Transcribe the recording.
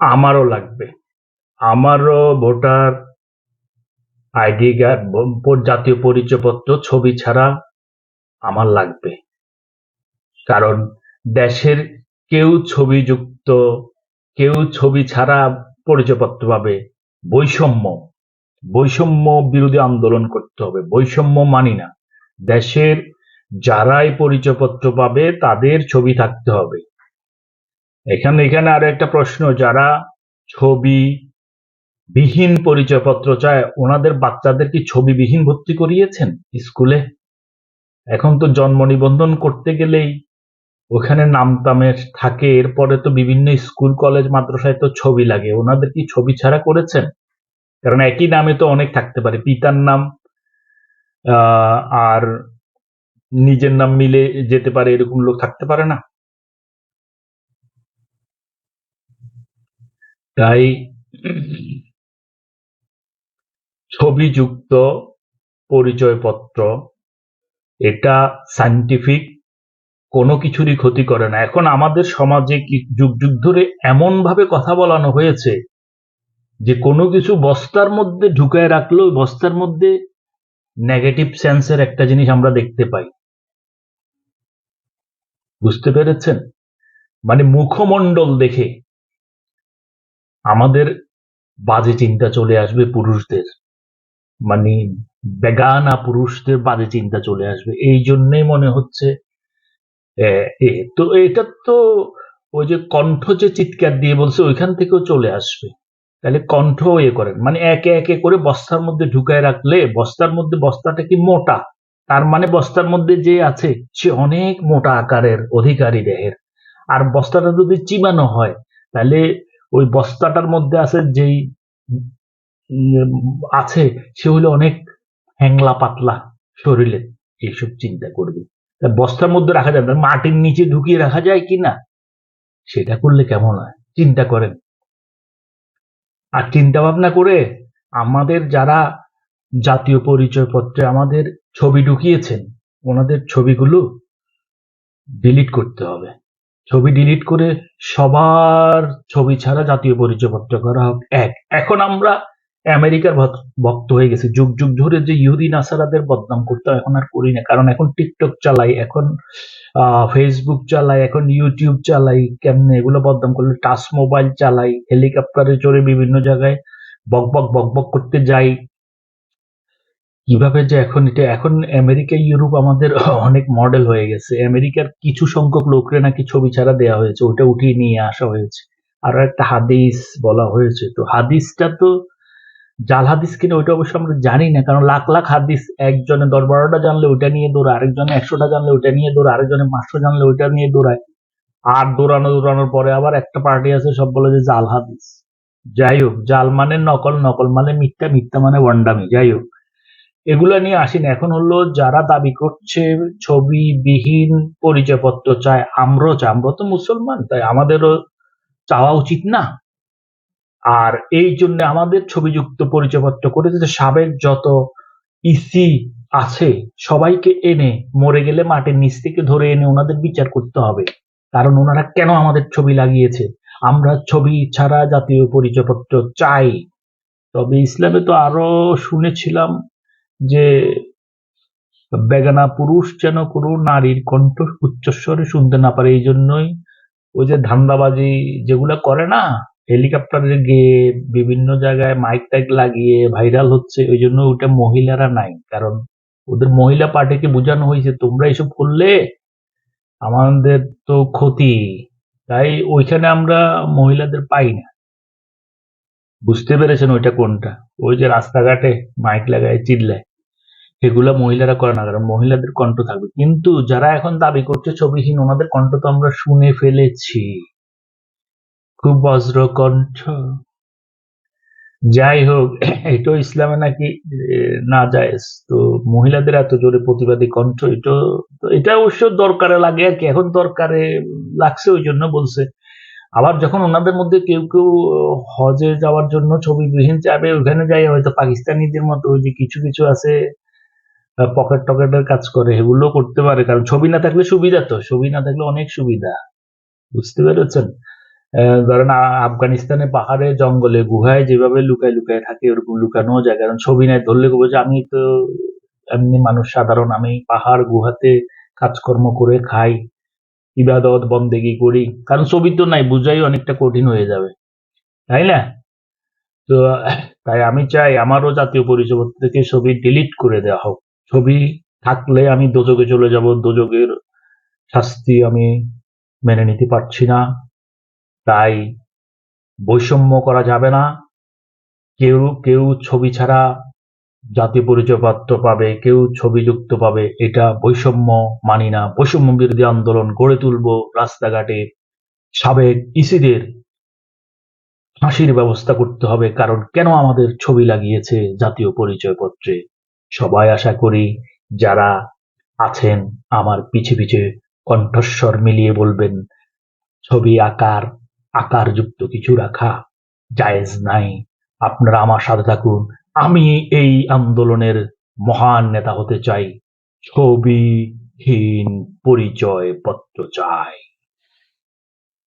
আমারও লাগবে। আমারও ভোটার আইডি কার্ড জাতীয় পরিচয়পত্র, ছবি ছাড়া আমার লাগবে। কারণ দেশের কেউ ছবিযুক্ত, কেউ ছবি ছাড়া পরিচয়পত্র পাবে। বৈষম্য বৈষম্য বিরোধী আন্দোলন করতে হবে। বৈষম্য মানি না। দেশের যারাই পরিচয়পত্র পাবে, তাদের ছবি থাকতে হবে। এখানে এখানে আরও একটা প্রশ্ন, যারা ছবি বিহীন পরিচয়পত্র চায়, ওনাদের বাচ্চাদের কি ছবিবিহীন ভর্তি করিয়েছেন স্কুলে? এখন তো জন্ম নিবন্ধন করতে গেলেই ওখানে নাম তামের থাকে, এরপরে তো বিভিন্ন স্কুল, কলেজ, মাদ্রাসায় তো ছবি লাগে। ওনাদের কি ছবি ছাড়া করেছেন? কারণ একই নামে তো অনেক থাকতে পারে। পিতার নাম আর নিজের নাম মিলে যেতে পারে, এরকম লোক থাকতে পারে না? তাই ছবিযুক্ত পরিচয়পত্র, এটা সায়েন্টিফিক কোনো কিছুরই ক্ষতি করে না। এখন আমাদের সমাজে যুগ যুগ ধরে এমন ভাবে কথা বলানো হয়েছে যে কোনো কিছু বস্তার মধ্যে ঢুকায় রাখলেও বস্তার মধ্যে নেগেটিভ সেন্সের একটা জিনিস আমরা দেখতে পাই। বুঝতে পেরেছেন? মানে মুখমণ্ডল দেখে আমাদের বাজে চিন্তা চলে আসবে পুরুষদের। মানে বেগানা পুরুষদের বাজে চিন্তা চলে আসবে। এই জন্যই মনে হচ্ছে তো এটা তো ওই যে কণ্ঠ যে চিৎকার দিয়ে বলছে, ওইখান থেকেও চলে আসবে। তাহলে কণ্ঠ এ করেন। মানে একে একে করে বস্তার মধ্যে ঢুকায় রাখলে, বস্তার মধ্যে, বস্তাটা কি মোটা? তার মানে বস্তার মধ্যে যে আছে, সে অনেক মোটা আকারের অধিকারী দেহের। আর বস্তাটা যদি চিবানো হয়, তাহলে ওই বস্তাটার মধ্যে আছে যেই আছে, সে হলো অনেক হ্যাংলা পাতলা শরীরে এইসব চিন্তা করবে। বস্তার মধ্যে রাখা যাবে না, মাটির নিচে ঢুকিয়ে রাখা যায় কি না? সেটা করলে কেমন হয়? চিন্তা করেন। আর চিন্তা ভাবনা করে আমাদের যারা জাতীয় পরিচয়পত্রে আমাদের ছবি ঢুকিয়েছেন, ওনাদের ছবিগুলো ডিলিট করতে হবে। ছবি ডিলিট করে সবার ছবি ছাড়া জাতীয় পরিচয়পত্র করা হোক। এক। এখন আমরা আমেরিকার ভক্ত- হয়ে গেছি। যুগ যুগ ধরে যে ইহুদি নাসারাদের বদনাম করতে এখন আর করি না। কারণ এখন টিকটক চালাই, এখন ফেসবুক চালাই, এখন ইউটিউব চালাই, কেমনে এগুলো বদনাম করলে টাচ মোবাইল চালাই, হেলিকপ্টারে চড়ে বিভিন্ন জায়গায় বক বক বক বক করতে যাই। কীভাবে যে এখন এটা, এখন আমেরিকা, ইউরোপ আমাদের অনেক মডেল হয়ে গেছে। আমেরিকার কিছু সংখ্যক লোকরে নাকি ছবি ছাড়া দেওয়া হয়েছে ওটা উঠিয়ে নিয়ে আসা হয়েছে। আর একটা হাদিস বলা হয়েছে। তো হাদিসটা তো, জাল হাদিস কিনা ওইটা অবশ্য আমরা জানি না, কারণ লাখ লাখ হাদিস, একজনে দশ বারোটা জানলে ওইটা নিয়ে দৌড়ায়, আরেকজনে একশোটা জানলে ওইটা নিয়ে দৌড়ায়, আরেকজনে পাঁচশো জানলে ওইটা নিয়ে দৌড়ায়। আর দৌড়ানো দৌড়ানোর পরে আবার একটা পার্টি আছে, সব বলে যে জাল হাদিস। যাই হোক, জাল মানে নকল নকল মানে মিথ্যা মিথ্যা মানে ওয়ান্ডামি। যাই হোক এগুলা নিয়ে আসি না এখন হলো যারা দাবি করছে ছবি বিহীন পরিচয়পত্র চায়, আমরাও চাই। আমরা তো মুসলমান, তাই আমাদেরও চাওয়া উচিত না। আর এই জন্য আমাদের ছবিযুক্ত পরিচয়পত্র করে যে সাবেক যত ইসি আছে, সবাইকে এনে মরে গেলে মাটির নিচ থেকে ধরে এনে ওনাদের বিচার করতে হবে। কারণ ওনারা কেন আমাদের ছবি লাগিয়েছে? আমরা ছবি ছাড়া জাতীয় পরিচয়পত্র চাই। তবে ইসলামে তো আরও শুনেছিলাম যে বেগানা পুরুষ যেন কোনো নারীর কণ্ঠ উচ্চস্বরে শুনতে না পারে, এই জন্যই ওই যে ধান্দাবাজি যেগুলা করে না হেলিকপ্টারে গিয়ে বিভিন্ন জায়গায় মাইক টাইক লাগিয়ে ভাইরাল হচ্ছে, ওই জন্য ওটা মহিলারা নাই। কারণ ওদের মহিলা পার্টিকে বোঝানো হয়েছে? তোমরা এসব করলে আমাদের তো ক্ষতি। তাই ওইখানে আমরা মহিলাদের পাই না। বুঝতে পেরেছেন ওইটা কোনটা? ওই যে রাস্তাঘাটে মাইক লাগায়, চিল্লায়। এগুলা মহিলারা করে না, কারণ মহিলাদের কণ্ঠ থাকবে। কিন্তু যারা এখন দাবি করছে ছবিহীন, ওনাদের কণ্ঠ তো আমরা শুনে ফেলেছি। খুব বজ্র কণ্ঠ। যাই হোক, এটাও ইসলামে নাকি না যায়। তো মহিলাদের এত জোরে প্রতিবাদী কণ্ঠ এটা এটা অবশ্য দরকারে লাগে আর কি। এখন দরকারে লাগছে ওই জন্য বলছে। আবার যখন ওনাদের মধ্যে কেউ কেউ, হজে যাওয়ার জন্য ছবিবিহীন যাবে ওখানে যাই হয়তো পাকিস্তানিদের মতো ওই যে কিছু কিছু আছে পকেট টকেটের কাজ করে, এগুলো করতে পারে। কারণ ছবি না থাকলে সুবিধা তো, ছবি না থাকলে অনেক সুবিধা। বুঝতে পেরেছেন? ধরেন আফগানিস্তানে পাহাড়ে, জঙ্গলে, গুহায় যেভাবে লুকায় লুকায় থাকে, ওরকম লুকানো যায়। কারণ ছবি নাই, ধরলে বলব যে আমি তো এমনি মানুষ সাধারণ, আমি পাহাড়, গুহাতে কাজকর্ম করে খাই, ইবাদত, বন্দেগি করি। কারণ ছবি তো নাই, বুঝাই অনেকটা কঠিন হয়ে যাবে। তাই না? তো, তাই আমি চাই আমারও জাতীয় পরিচয়পত্র থেকে ছবি ডিলিট করে দেওয়া হোক। ছবি থাকলে আমি দোজকে চলে যাব দোজকের শাস্তি আমি মেনে নিতে পারছি না। তাই বৈষম্য করা যাবে না। কেউ কেউ ছবি ছাড়া জাতীয় পরিচয়পত্র পাবে, কেউ ছবি যুক্ত পাবে, এটা বৈষম্য মানি না। বৈষম্য বিরোধী আন্দোলন গড়ে তুলব রাস্তাঘাটে। সাবেক ইসিদের ফাঁসির ব্যবস্থা করতে হবে, কারণ কেন আমাদের ছবি লাগিয়েছে জাতীয় পরিচয়পত্রে? সবাই আশা করি যারা আছেন আমার পিছে পিছে কণ্ঠস্বর মিলিয়ে বলবেন, ছবি আকার, আকারযুক্ত কিছু রাখা জায়েজ নাই। আপনারা আমার সাথে থাকুন। আমি এই আন্দোলনের মহান নেতা হতে চাই। ছবিহীন পরিচয় পত্র চাই।